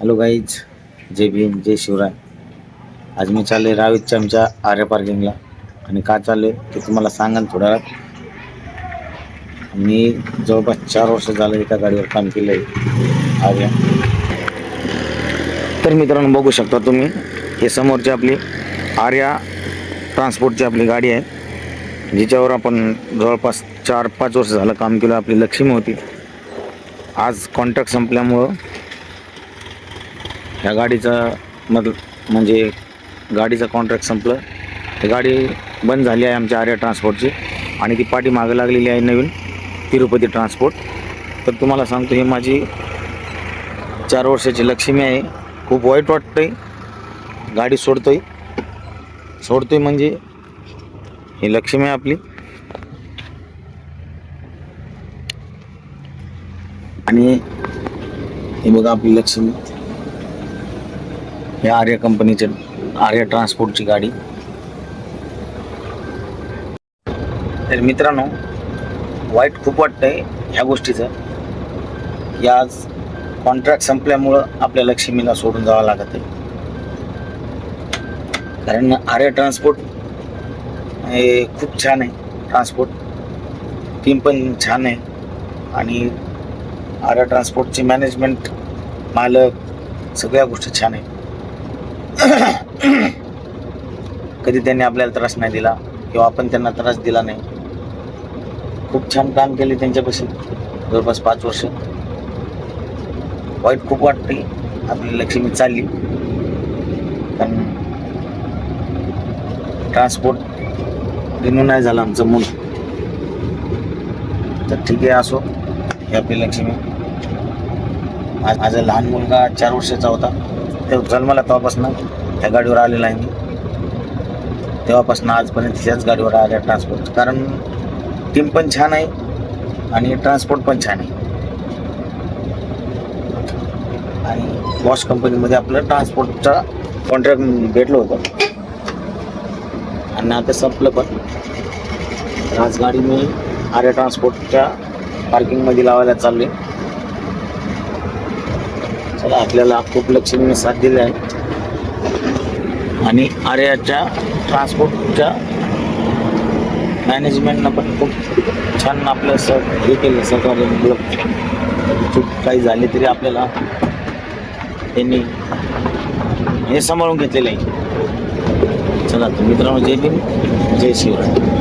Hello guys जय भीम जय शिवराय आज मी चालले रावीतच्या आमच्या आर्या पार्किंगला आणि का चालले ते तुम्हाला सांगा थोड्या वेळात मी जवळपास चार वर्ष झालं एका गाडीवर काम केलं आहे आर्या. तर मित्रांनो बघू शकता तुम्ही हे समोरची आपली आर्या ट्रान्सपोर्टची आपली गाडी आहे. जिच्यावर आपण जवळपास चार पाच वर्ष झालं काम केलं आपली लक्ष्मी होती. आज कॉन्ट्रॅक्ट संपल्यामुळं ह्या गाडीचा मध म्हणजे गाडीचं कॉन्ट्रॅक्ट संपलं. ती गाडी बंद झाली आहे आमच्या आर्या ट्रान्सपोर्टची आणि ती पाठी मागं लागलेली आहे नवीन तिरुपती ट्रान्सपोर्ट तर तुम्हाला सांगतो ही माझी चार वर्षाची लक्ष्मी आहे. खूप वाईट वाटतं आहे गाडी सोडतो आहे सोडतो आहे म्हणजे ही लक्ष्मी आहे आपली. आणि हे बघा आपली लक्ष्मी. हे आर्य कंपनीचे आर्य ट्रान्सपोर्टची गाडी. तर मित्रांनो वाईट खूप वाटतंय ह्या गोष्टीचं. या आज कॉन्ट्रॅक्ट संपल्यामुळं आपल्या लक्ष्मीला सोडून जावं लागत आहे. कारण आर्य ट्रान्सपोर्ट हे खूप छान आहे ट्रान्सपोर्ट. टीम पण छान आहे. आणि आर्य ट्रान्सपोर्टची मॅनेजमेंट मालक सगळ्या गोष्टी छान आहे कधी त्यांनी आपल्याला त्रास नाही दिला किंवा आपण त्यांना त्रास दिला नाही. खूप छान काम केले त्यांच्यापाशी जवळपास पाच वर्ष. वाईट खूप वाटते आपली लक्ष्मी चालली. पण ट्रान्सपोर्ट रिन्यू नाही झालं आमचं मूल तर ठीक आहे असो. हे आपली लक्ष्मी. माझा लहान मुलगा चार वर्षाचा होता. ते जन्माला तेव्हापासून. त्या गाडीवर आलेला आहे मी. तेव्हापासून आजपर्यंत त्याच गाडीवर आल्या ट्रान्सपोर्ट कारण टीम पण छान आहे आणि ट्रान्सपोर्ट पण छान आहे. आणि वॉश कंपनीमध्ये आपलं ट्रान्सपोर्टचा कॉन्ट्रॅक्ट भेटलं होतं. आणि आता संपलं पण. आज गाडी मी आर्या ट्रान्सपोर्टच्या पार्किंगमध्ये लावायला चालले चला आपल्याला खूप लक्षणीय साथ दिला आहे. आणि आर्याच्या ट्रान्सपोर्टच्या मॅनेजमेंटनं पण खूप छान आपलं सर हे केलं सहकार्य मतलब चूक काही झाली तरी आपल्याला त्यांनी हे सांभाळून घेतलेलं आहे. चला तर मित्रांनो जय भीम जय शिवराय.